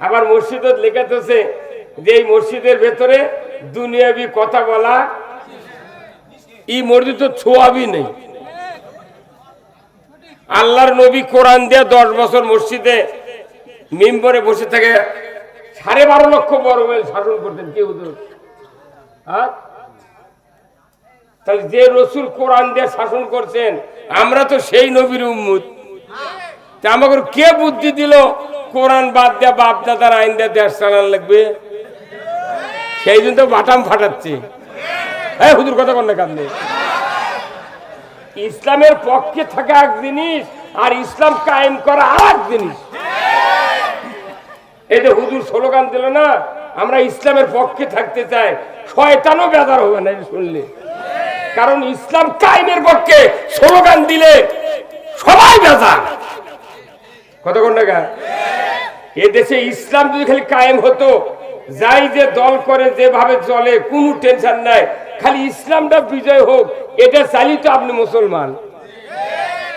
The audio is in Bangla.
আবার মসজিদত লেখাতেছে যে এই মসজিদের ভেতরে দুনিয়াবি কথা বলা, ই মসজিদ তো ছোয়াবি নেই। আল্লাহর নবী কোরআন দিয়ে দশ বছর মসজিদে মিম্বরে বসে থাকে সাড়ে বারো লক্ষ বড় মাইল শাসন করতেন কেউ হ্যাঁ? তাহলে যে রসুল কোরআন দিয়ে শাসন করছেন, আমরা তো সেই নবীর উম্মুদ আমাকে কে বুদ্ধি দিল? কোরআন বাদ দিয়ে বাপ দাদার আইন দিয়ে দেশ চালান লাগবে। সেই জন্য বাটাম ফাটাচ্ছে। হ্যাঁ হুজুর, কথা কন না কান্দে ইসলামের পক্ষে থাকা এক জিনিস আর ইসলাম কায়েম করা আর এক জিনিস। এই যে হুজুর স্লোগান দিল না, আমরা ইসলামের পক্ষে থাকতে চাই। শয়তানও বেদার হবে না শুনলে। কারণ ইসলাম কায়েমের পক্ষে স্লোগান দিলে সবাই বেজার। কতক্ষণ টাকা এ দেশে ইসলাম যদি খালি কায়েম হতো, যাই যে দল করে, যেভাবে চলে, কোনো টেনশন নাই। খালি ইসলামটা বিজয় হোক, এটা চালিত আপনি মুসলমান।